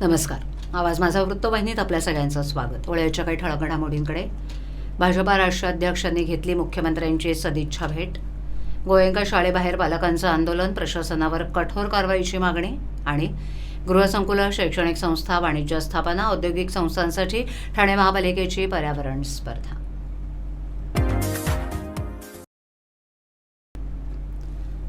नमस्कार. आवाज माझा वृत्तवाहिनीत आपल्या सगळ्यांचं स्वागत. वळ्याच्या काही ठळक घडामोडींकडे. भाजपा राष्ट्राध्यक्षांनी घेतली मुख्यमंत्र्यांची सदिच्छा भेट. गोयंका शाळेबाहेर बालकांचं आंदोलन प्रशासनावर कठोर कारवाईची मागणी आणि गृहसंकुलं शैक्षणिक संस्था वाणिज्य स्थापना औद्योगिक संस्थांसाठी ठाणे महापालिकेची पर्यावरण स्पर्धा.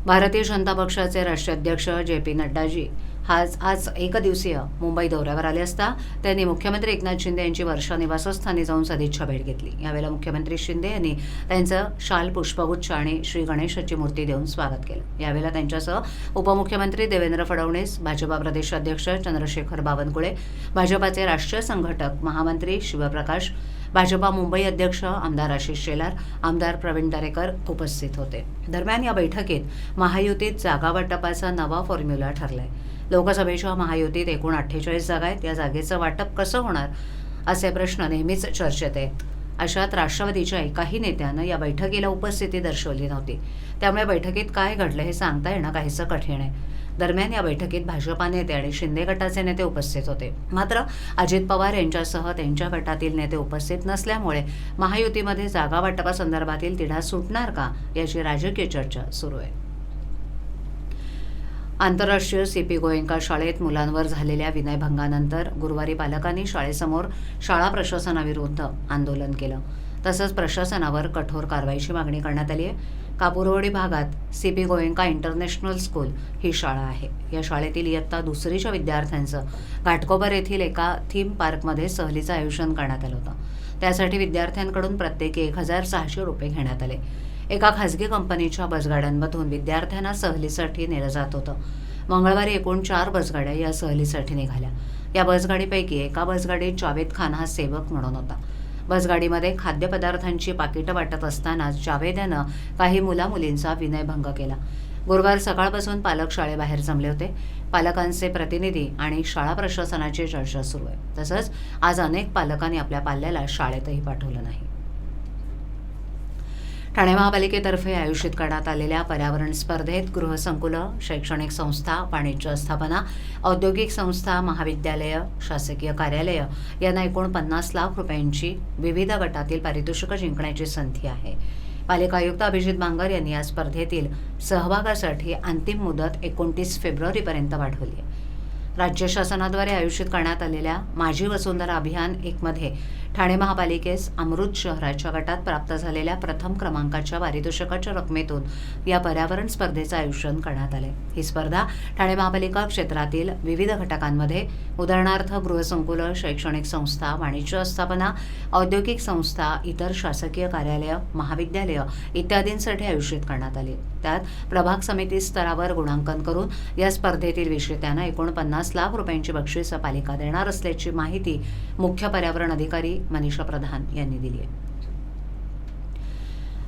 भारतीय जनता पक्षाचे राष्ट्राध्यक्ष जे पी नड्डाजी आज आज एकदिवसीय मुंबई दौऱ्यावर आले असता त्यांनी मुख्यमंत्री एकनाथ शिंदे यांची वर्षा निवासस्थानी जाऊन सदिच्छा भेट घेतली. यावेळेला मुख्यमंत्री शिंदे यांनी त्यांचं शाल पुष्पगुच्छ आणि श्री गणेशाची मूर्ती देऊन स्वागत केलं. यावेळेला त्यांच्यासह उपमुख्यमंत्री देवेंद्र फडणवीस भाजपा प्रदेशाध्यक्ष चंद्रशेखर बावनकुळे भाजपाचे राष्ट्रीय संघटक महामंत्री शिवप्रकाश भाजपा मुंबई अध्यक्ष आमदार आशिष शेलार आमदार प्रवीण दरेकर उपस्थित होते. दरम्यान या बैठकीत महायुतीत जागा वाटपाचा नवा फॉर्म्युला ठरलाय. लोकसभेच्या महायुतीत एकूण अठ्ठेचाळीस जागा आहेत. या जागेचं वाटप कसं होणार असे प्रश्न नेहमीच चर्चेत आहेत. अशात राष्ट्रवादीच्या एकाही नेत्यानं या बैठकीला उपस्थिती दर्शवली नव्हती. त्यामुळे बैठकीत काय घडलं हे सांगता येणं काहीसं कठीण आहे. दरम्यान या बैठकीत भाजपा नेते आणि शिंदे गटाचे नेते उपस्थित होते. मात्र अजित पवार यांच्यासह त्यांच्या गटातील नेते उपस्थित नसल्यामुळे महायुतीमध्ये जागा वाटपासंदर्भातील तिढा सुटणार का याची राजकीय चर्चा सुरू आहे. आंतरराष्ट्रीय सी पी गोयंका शाळेत मुलांवर झालेल्या विनयभंगानंतर गुरुवारी पालकांनी शाळेसमोर शाळा प्रशासनाविरुद्ध आंदोलन केलं. तसंच प्रशासनावर कठोर कारवाईची मागणी करण्यात आली आहे. कापुरवडी भागात C P Goenka international school ही शाळा आहे. या शाळेतील इयत्ता दुसरीच्या विद्यार्थ्यांचं घाटकोबर येथील एका थीम पार्कमध्ये सहलीचं आयोजन करण्यात आलं होतं. त्यासाठी विद्यार्थ्यांकडून प्रत्येकी एक हजार सहाशे रुपये घेण्यात आले. एका खासगी कंपनीच्या बसगाड्यांमधून विद्यार्थ्यांना सहलीसाठी नेलं जात होतं. मंगळवारी एकूण चार बसगाड्या या सहलीसाठी निघाल्या. या बसगाडीपैकी एका बसगाडीत जावेद खान हा सेवक म्हणून होता. बसगाडीमध्ये खाद्यपदार्थांची पाकिटं वाटत असताना जावेद यानं काही मुलामुलींचा विनयभंग केला. गुरुवार सकाळपासून पालक शाळेबाहेर जमले होते. पालकांचे प्रतिनिधी आणि शाळा प्रशासनाची चर्चा सुरू आहे. तसंच आज अनेक पालकांनी आपल्या पाल्याला शाळेतही पाठवलं नाही. ठाणे महापालिकेतर्फे आयोजित करण्यात आलेल्या पर्यावरण स्पर्धेत गृहसंकुलं शैक्षणिक संस्था वाणिज्य स्थापना औद्योगिक संस्था महाविद्यालयं शासकीय कार्यालयं यांना एकूण पन्नास लाख रुपयांची विविध गटातील पारितोषिकं जिंकण्याची संधी आहे. पालिका आयुक्त अभिजित बांगर यांनी या स्पर्धेतील सहभागासाठी अंतिम मुदत एकोणतीस फेब्रुवारीपर्यंत वाढवली आहे. राज्य शासनाद्वारे आयोजित करण्यात आलेल्या माझी वसुंधरा अभियान एकमध्ये ठाणे महापालिकेस अमृत शहराच्या गटात प्राप्त झालेल्या प्रथम क्रमांकाच्या पारितोषिकाच्या रकमेतून या पर्यावरण स्पर्धेचं आयोजन करण्यात आले. ही स्पर्धा ठाणे महापालिका क्षेत्रातील विविध घटकांमध्ये उदाहरणार्थ गृहसंकुलं शैक्षणिक संस्था वाणिज्य स्थापना औद्योगिक संस्था इतर शासकीय कार्यालयं महाविद्यालयं इत्यादींसाठी आयोजित करण्यात आली. त्यात प्रभाग समिती स्तरावर गुणांकन करून या स्पर्धेतील विजेत्यांना एकोणपन्नास पन्नास लाख रुपयांची बक्षिसं पालिका देणार असल्याची माहिती मुख्य पर्यावरण अधिकारी मनीषा प्रधान यांनी दिली आहे.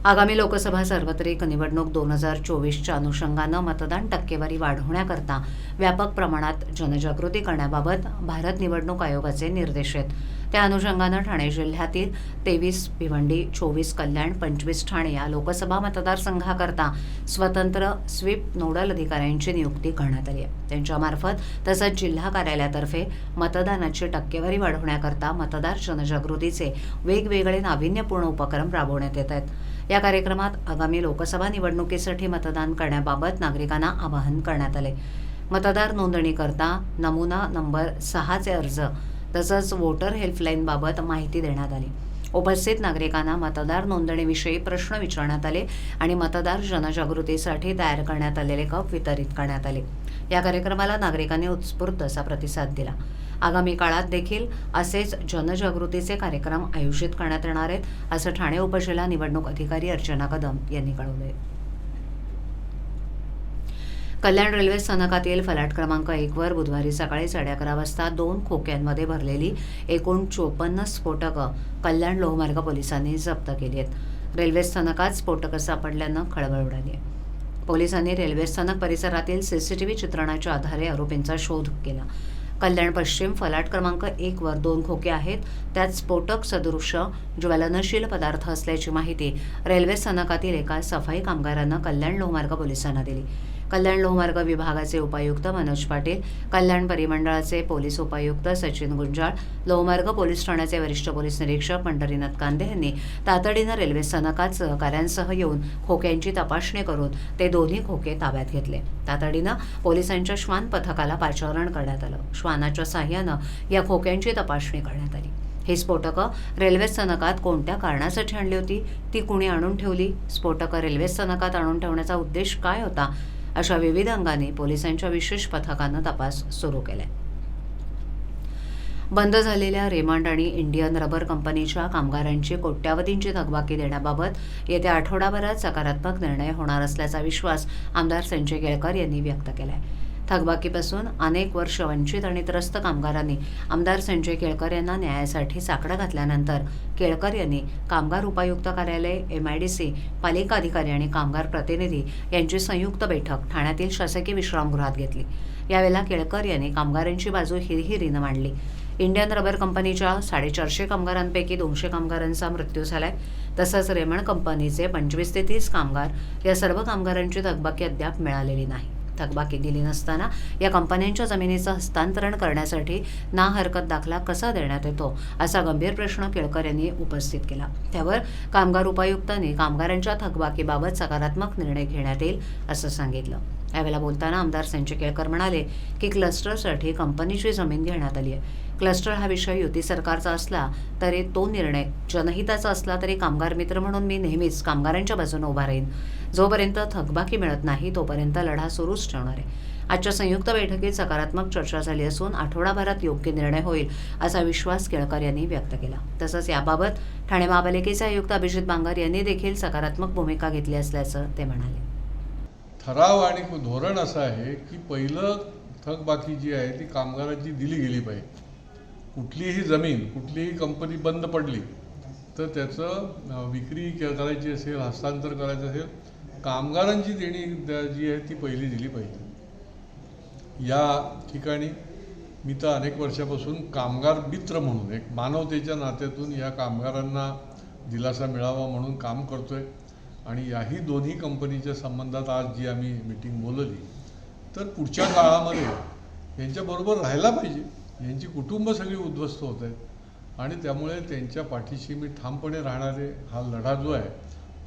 आगामी लोकसभा सार्वत्रिक निवडणूक दोन हजार चोवीसच्या अनुषंगानं मतदान टक्केवारी वाढवण्याकरता व्यापक प्रमाणात जनजागृती करण्याबाबत भारत निवडणूक आयोगाचे निर्देश आहेत. त्या अनुषंगानं ठाणे जिल्ह्यातील तेवीस भिवंडी चोवीस कल्याण पंचवीस ठाणे या लोकसभा मतदारसंघाकरता स्वतंत्र स्वीप नोडल अधिकाऱ्यांची नियुक्ती करण्यात आली आहे. त्यांच्यामार्फत तसंच जिल्हा कार्यालयातर्फे मतदानाची टक्केवारी वाढवण्याकरता मतदार जनजागृतीचे वेगवेगळे नाविन्यपूर्ण उपक्रम राबवण्यात येत आहेत. या कार्यक्रमात आगामी लोकसभा निवडणुकीसाठी मतदान करण्याबाबत नागरिकांना आवाहन करण्यात आले. मतदार नोंदणीकरता नमुना नंबर सहाचे अर्ज तसंच वोटर हेल्पलाईनबाबत माहिती देण्यात आली. उपस्थित नागरिकांना मतदार नोंदणीविषयी प्रश्न विचारण्यात आले आणि मतदार जनजागृतीसाठी तयार करण्यात आलेले कप वितरित करण्यात आले. या कार्यक्रमाला नागरिकांनी उत्स्फूर्त असा प्रतिसाद दिला. आगामी काळात देखील असेच जनजागृतीचे कार्यक्रम आयोजित करण्यात येणार आहेत असं ठाणे उपजिल्हा निवडणूक अधिकारी अर्चना कदम यांनी कळवले कल्याण रेल्वे स्थानकातील फलाट क्रमांक एकवर बुधवारी सकाळी साडे अकरा वाजता दोन खोक्यांमध्ये भरलेली एकूण चोपन्न स्फोटकं कल्याण लोहमार्ग पोलिसांनी जप्त केली आहेत. रेल्वे स्थानकात स्फोटकं सापडल्यानं खळबळ उडाली आहे. पोलिसांनी रेल्वे स्थानक परिसरातील सीसीटीव्ही चित्रणाच्या आधारे आरोपींचा शोध केला. कल्याण पश्चिम फलाट क्रमांक एक वर दोन खोके आहेत. त्यात स्फोटक सदृश्य ज्वलनशील पदार्थ असल्याची माहिती रेल्वे स्थानकातील एका सफाई कामगारानं कल्याण लोहमार्ग पोलिसांना दिली. कल्याण लोहमार्ग विभागाचे उपायुक्त मनोज पाटील कल्याण परिमंडळाचे पोलीस उपायुक्त सचिन गुंजाळ लोहमार्ग पोलीस ठाण्याचे वरिष्ठ पोलीस निरीक्षक पंढरीनाथ कांदे यांनी तातडीनं रेल्वे स्थानकात सहकाऱ्यांसह येऊन खोक्यांची तपासणी करून ते दोन्ही खोके ताब्यात घेतले. तातडीनं पोलिसांच्या श्वान पथकाला पाचारण करण्यात आलं. श्वानाच्या साह्यानं या खोक्यांची तपासणी करण्यात आली. ही स्फोटकं रेल्वे स्थानकात कोणत्या कारणासाठी आणली होती ती कुणी आणून ठेवली? स्फोटकं रेल्वे स्थानकात आणून ठेवण्याचा उद्देश काय होता? अशा विविध अंगाने पोलिसांच्या विशेष पथकानं तपास सुरू केलाय. बंद झालेल्या रेमंड आणि इंडियन रबर कंपनीच्या कामगारांची कोट्यावधींची थकबाकी देण्याबाबत येत्या आठवडाभरात सकारात्मक निर्णय होणार असल्याचा विश्वास आमदार संजय केळकर यांनी व्यक्त केला आहे थकबाकीपासून अनेक वर्ष वंचित आणि त्रस्त कामगारांनी आमदार संजय केळकर यांना न्यायासाठी साकडं घातल्यानंतर केळकर यांनी कामगार उपायुक्त कार्यालय एम आय डी सी पालिका अधिकारी आणि कामगार प्रतिनिधी यांची संयुक्त बैठक ठाण्यातील शासकीय विश्रामगृहात घेतली. यावेळेला केळकर यांनी कामगारांची बाजू हिरहिरीनं मांडली. इंडियन रबर कंपनीच्या साडेचारशे कामगारांपैकी दोनशे कामगारांचा मृत्यू झालाय. तसंच रेमंड कंपनीचे पंचवीस ते तीस कामगार या सर्व कामगारांची थकबाकी अद्याप मिळालेली नाही. थकबाकी दिली नसताना या कंपन्यांच्या जमिनीचं हस्तांतरण करण्यासाठी ना हरकत दाखला कसा देण्यात येतो असा गंभीर प्रश्न केळकर यांनी उपस्थित केला. त्यावर कामगार उपायुक्तांनी कामगारांच्या थकबाकीबाबत सकारात्मक निर्णय घेण्यात येईल असं सांगितलं. यावेळेला बोलताना आमदार संजय केळकर म्हणाले की क्लस्टरसाठी कंपनीची जमीन घेण्यात आली आहे. क्लस्टर हा विषय युती सरकारचा असला तरी तो निर्णय जनहिताचा असला तरी कामगार मित्र म्हणून मी नेहमीच कामगारांच्या बाजूने उभा राहीन. जोपर्यंत थकबाकी मिळत नाही तोपर्यंत लढा सुरूच ठेवणार आहे. आजच्या संयुक्त बैठकीत सकारात्मक चर्चा झाली असून आठवडाभरात योग्य निर्णय होईल असा विश्वास केळकर यांनी व्यक्त केला. तसंच याबाबत ठाणे महापालिकेचे आयुक्त अभिजित बांगर यांनी देखील सकारात्मक भूमिका घेतली असल्याचं ते म्हणाले. ठराव आणि धोरण असं आहे की पहिलं थकबाकी जी आहे ती कामगारांची दिली गेली पाहिजे. कुठलीही जमीन कुठलीही कंपनी बंद पडली तर त्याचं विक्री करायची असेल हस्तांतर करायचं असेल कामगारांची देणी जी आहे ती पहिली दिली पाहिजे. या ठिकाणी मी तर अनेक वर्षापासून कामगार मित्र म्हणून एक मानवतेच्या नात्यातून या कामगारांना दिलासा मिळावा म्हणून काम करतो आहे आणि याही दोन्ही कंपनीच्या संबंधात आज जी आम्ही मिटिंग बोलवली तर पुढच्या काळामध्ये यांच्याबरोबर राहायला पाहिजे. यांची कुटुंब सगळी उद्ध्वस्त होत आहेत. आणि त्यामुळे त्यांच्या पाठीशी मी ठामपणे राहणारे हा लढा जो आहे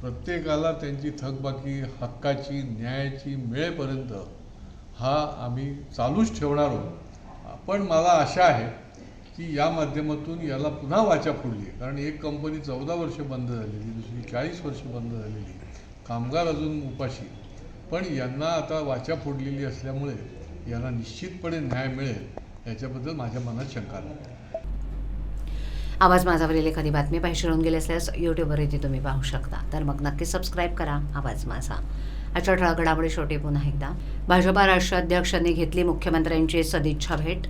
प्रत्येकाला त्यांची थकबाकी हक्काची न्यायाची मिळेपर्यंत हा आम्ही चालूच ठेवणार आहोत. पण मला आशा आहे की या माध्यमातून याला पुन्हा वाचा फोडली आहे कारण एक कंपनी चौदा वर्ष बंद झालेली दुसरी चाळीस वर्ष बंद झालेली. कामगार अजून उपाशी. पण यांना आता वाचा फोडलेली असल्यामुळे यांना निश्चितपणे न्याय मिळेल याच्याबद्दल माझ्या मनात शंका नाही. आवाज माझावरील एखादी बातमी पाहिजे राहून गेली असल्यास यूट्यूबवरती तुम्ही पाहू शकता. तर मग नक्की सबस्क्राईब करा. आवाज माझा. आजच्या ठळक घडामोडी शेवटी पुन्हा एकदा. भाजपा राष्ट्राध्यक्षांनी घेतली मुख्यमंत्र्यांची सदिच्छा भेट.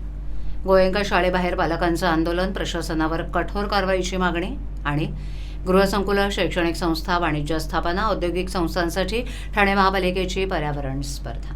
गोयंका शाळेबाहेर बालकांचं आंदोलन प्रशासनावर कठोर कारवाईची मागणी आणि गृहसंकुलं शैक्षणिक संस्था वाणिज्य स्थापना औद्योगिक संस्थांसाठी ठाणे महापालिकेची पर्यावरण स्पर्धा.